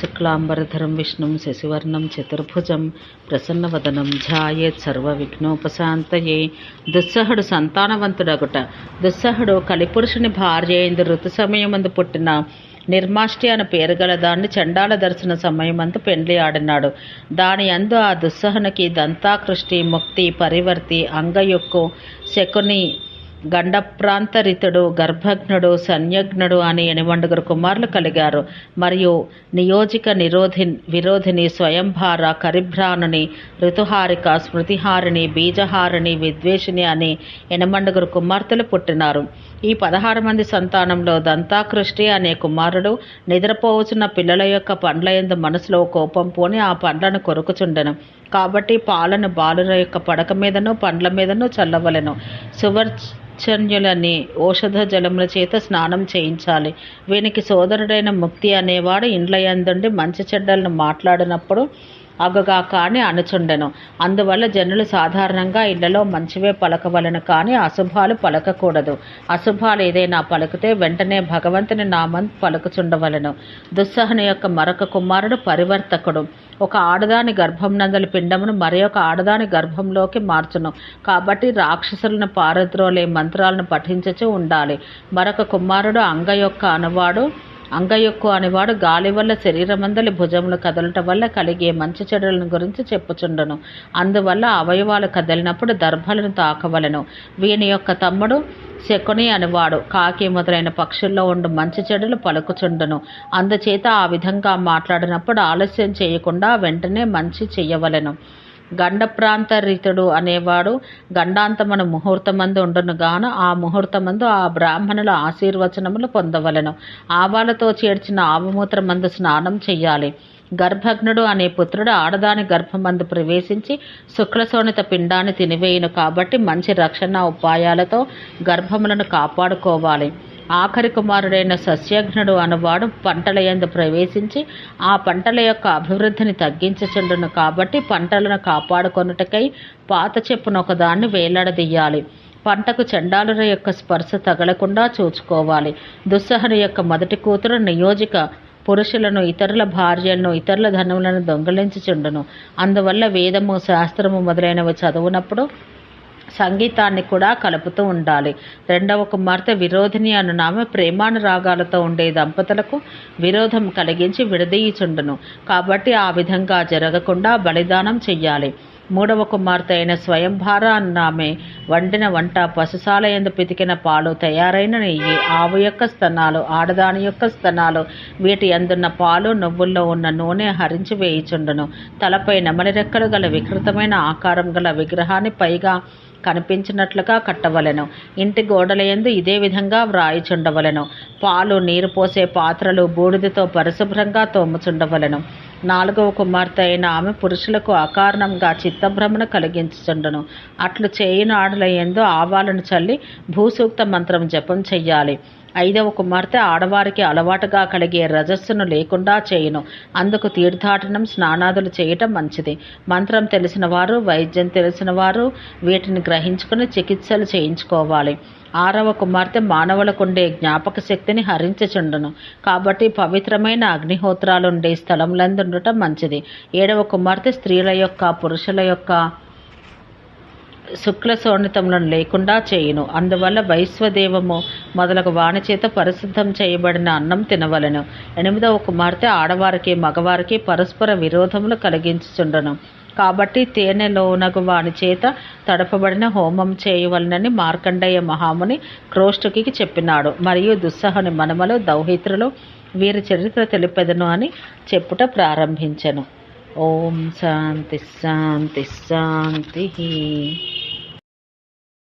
శుక్లాంబరధరం విష్ణుం శశివర్ణం చతుర్భుజం ప్రసన్నవదనం ధ్యాయేత్ సర్వ విఘ్నోపశాంతయే దుస్సహుడు సంతానవంతుడగుట దుస్సహుడు కలిపురుషుని భార్య అయింది ఋతు సమయమందు పుట్టిన నిర్మాష్టి అని పేరు గల దాన్ని చండాల దర్శన సమయమందు పెండ్లి ఆడినాడు. దాని అందు ఆ దుస్సహునికి దంతాకృష్టి ముక్తి పరివర్తి అంగయొక్కు శకుని గండప్రాంతరితుడు గర్భజ్ఞుడు సన్యజ్ఞుడు అని ఎనిమండుగురు కుమారులు కలిగారు. మరియు నియోజిక నిరోధి విరోధిని స్వయంభార కరిభ్రానుని ఋతుహారిక స్మృతిహారిణి బీజహారిణి విద్వేషిని అని ఎనిమండుగురు కుమార్తెలు పుట్టినారు. ఈ పదహారు మంది సంతానంలో దంతాకృష్టి అనే కుమారుడు నిద్రపోవచ్చున్న పిల్లల యొక్క పండ్ల ఎందు మనసులో కోపం పోని ఆ పండ్లను కొరుకుచుండెను. కాబట్టి పాలను బాలుల యొక్క పడక మీదను పండ్ల మీదను చల్లవలెను. సువర్ సువర్చన్యులని ఔషధ జలముల చేత స్నానం చేయించాలి. వీనికి సోదరుడైన ముక్తి అనేవాడు ఇండ్ల యందుండి మంచి చెడ్డలను మాట్లాడినప్పుడు అగగా అని అనుచుండెను. అందువల్ల జనులు సాధారణంగా ఇళ్ళలో మంచివే పలకవలను కానీ అశుభాలు పలకకూడదు. అశుభాలు ఏదైనా పలికితే వెంటనే భగవంతుని నామం పలుకుచుండవలను. దుస్సహన యొక్క మరొక కుమారుడు పరివర్తకుడు. ఒక ఆడదాని గర్భం నందలి పిండమును మరి ఒక ఆడదాని గర్భంలోకి మార్చును. కాబట్టి రాక్షసులను పారద్రోలే మంత్రాలను పఠించచూ ఉండాలి. మరొక కుమారుడు అంగ యొక్క అనువాడు అంగయొక్కు అనేవాడు గాలి వల్ల శరీరమందలి భుజములు కదలటం వల్ల కలిగే మంచి చెడులను గురించి చెప్పుచుండను. అందువల్ల అవయవాలు కదిలినప్పుడు దర్భలను తాకవలను. వీని యొక్క తమ్ముడు శకుని అనేవాడు. కాకి మొదలైన పక్షుల్లో ఉండు మంచి చెడులు పలుకుచుండును. అందుచేత ఆ విధంగా మాట్లాడినప్పుడు ఆలస్యం చేయకుండా వెంటనే మంచి చెయ్యవలెను గండప్రాంతరితుడు అనేవాడు. గండాంతమన ముహూర్తమందు ఉండును గాను ఆ ముహూర్తమందు ఆ బ్రాహ్మణుల ఆశీర్వచనములు పొందవలెను. ఆవాలతో చేర్చిన ఆవమూత్రమందు స్నానం చెయ్యాలి. గర్భగ్నుడు అనే పుత్రుడు ఆడదాని గర్భమందు ప్రవేశించి శుక్లశోణిత పిండాన్ని తినివేయును కాబట్టి మంచి రక్షణ ఉపాయాలతో గర్భములను కాపాడుకోవాలి. ఆఖరి కుమారుడైన సస్యఘ్నుడు అనువాడు పంటల యందు ప్రవేశించి ఆ పంటల యొక్క అభివృద్ధిని తగ్గించుచుండును కాబట్టి పంటలను కాపాడుకొనుటకై పాత చెప్పున ఒకదాన్ని వేలాడదీయాలి. పంటకు చండాలుర యొక్క స్పర్శ తగలకుండా చూచుకోవాలి. దుస్సహను యొక్క మొదటి కూతురు నియోజిక పురుషులను ఇతరుల భార్యలను ఇతరుల ధనములను దొంగలించుచుండును. అందువల్ల వేదము శాస్త్రము మొదలైనవి చదువునప్పుడు సంగీతాన్ని కూడా కలుపుతూ ఉండాలి. రెండవ కుమార్తె విరోధిని అనునామె ప్రేమానురాగాలతో ఉండే దంపతులకు విరోధం కలిగించి విడదీయుచుండును. కాబట్టి ఆ విధంగా జరగకుండా బలిదానం చెయ్యాలి. మూడవ కుమార్తె అయిన స్వయంభార అన్నామె వండిన వంట పశుశాల ఎందు పితికిన పాలు తయారైన నెయ్యి ఆవు యొక్క స్తనాలు ఆడదాని యొక్క స్తనాలు వీటి అందున్న పాలు నువ్వుల్లో ఉన్న నూనె హరించి వేయిచుండును. తలపై నెమలి రెక్కలు గల వికృతమైన ఆకారం గల విగ్రహాన్ని పైగా కనిపించినట్లుగా కట్టవలెను. ఇంటి గోడలయందు ఇదే విధంగా వ్రాయిచుండవలెను. పాలు నీరు పోసే పాత్రలు బూడిదతో పరిశుభ్రంగా తోముచుండవలెను. నాలుగవ కుమార్తె అయిన ఆమె పురుషులకు అకారణంగా చిత్తభ్రమణ కలిగించుచుండను. అట్లు చేయని ఆడల ఆవాలను చల్లి భూసూక్త మంత్రం జపం చెయ్యాలి. ఐదవ కుమార్తె ఆడవారికి అలవాటుగా కలిగే రజస్సును లేకుండా చేయను. అందుకు తీర్థాటనం స్నానాదులు చేయటం మంచిది. మంత్రం తెలిసిన వారు వైద్యం తెలిసిన వారు వీటిని గ్రహించుకుని చికిత్సలు చేయించుకోవాలి. ఆరవ కుమార్తె మానవులకుండే జ్ఞాపక శక్తిని హరించచుండును. కాబట్టి పవిత్రమైన అగ్నిహోత్రాలుండే స్థలంలందుండటం మంచిది. ఏడవ కుమార్తె స్త్రీల యొక్క పురుషుల యొక్క శుక్ల శోణితములను లేకుండా చేయును. అందువల్ల వైశ్వదేవము మొదలగు వాణి చేత పరిశుద్ధం చేయబడిన అన్నం తినవలెను. ఎనిమిదవ కుమార్తె ఆడవారికి మగవారికి పరస్పర విరోధములు కలిగించుచుండను. కాబట్టి తేనెలోనగు వాని చేత తడపబడిన హోమం చేయవలనని మార్కండేయ మహాముని క్రోష్టుకి చెప్పినాడు. మరియు దుస్సహని మనమలు దౌహిత్రులు వీరి చరిత్ర తెలిపెదను అని చెప్పుట ప్రారంభించెను. ఓం శాంతి శాంతి శాంతి.